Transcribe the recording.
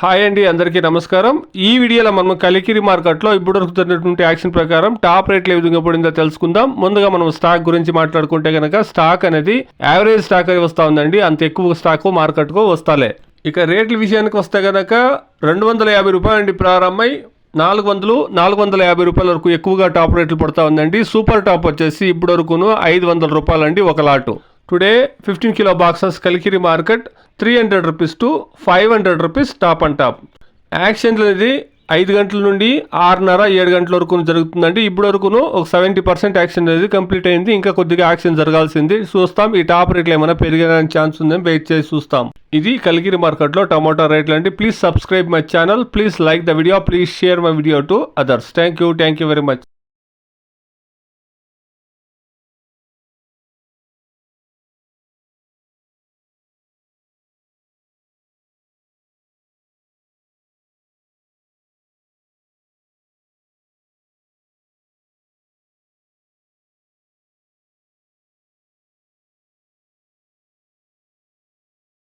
Hi అండి అందరికీ నమస్కారం. ఈ వీడియోలో మనం కలికిరి మార్కెట్లో ఇప్పుడు దొరుకుతున్నటువంటి యాక్షన్ ప్రకారం టాప్ రేట్లు ఏ విధంగా పడిందో తెలుసుకుందాం. ముందుగా మనం స్టాక్ గురించి మాట్లాడుకుంటే కనుక స్టాక్ అనేది యావరేజ్ స్టాక్ అని వస్తూ ఉందండి. అంత ఎక్కువ స్టాక్ మార్కెట్కు వస్తాలే. ఇక రేట్ల విషయానికి వస్తే కనుక రెండు వందల యాభై రూపాయల నుండి ప్రారంభమై నాలుగు వందలు నాలుగు వందల యాభై రూపాయల వరకు ఎక్కువగా టాప్ రేట్లు పడతా ఉందండి. సూపర్ టాప్ వచ్చేసి ఇప్పటి వరకును ఐదు వందల రూపాయలండి ఒక lot. Today fifteen kilo boxes Kalikiri market three hundred rupees to five hundred rupees top and top auction అనేది ఐదు గంటల నుండి ఆరున్నర ఏడు గంటల వరకు జరుగుతుందండి. ఇప్పుడు వరకును ఒక సెవెంటీ పర్సెంట్ యాక్షన్ అనేది కంప్లీట్ అయింది. ఇంకా కొద్దిగా యాక్షన్ జరగాల్సింది. చూస్తాం ఈ టాప్ రేట్లు ఏమైనా పెరిగడానికి ఛాన్స్ ఉందని వెయిట్ చేసి చూస్తాం. ఇది కలిగిరి మార్కెట్లో టమాటో రేట్లు అండి. Please subscribe my channel please like the video please share my video to others thank you thank you very much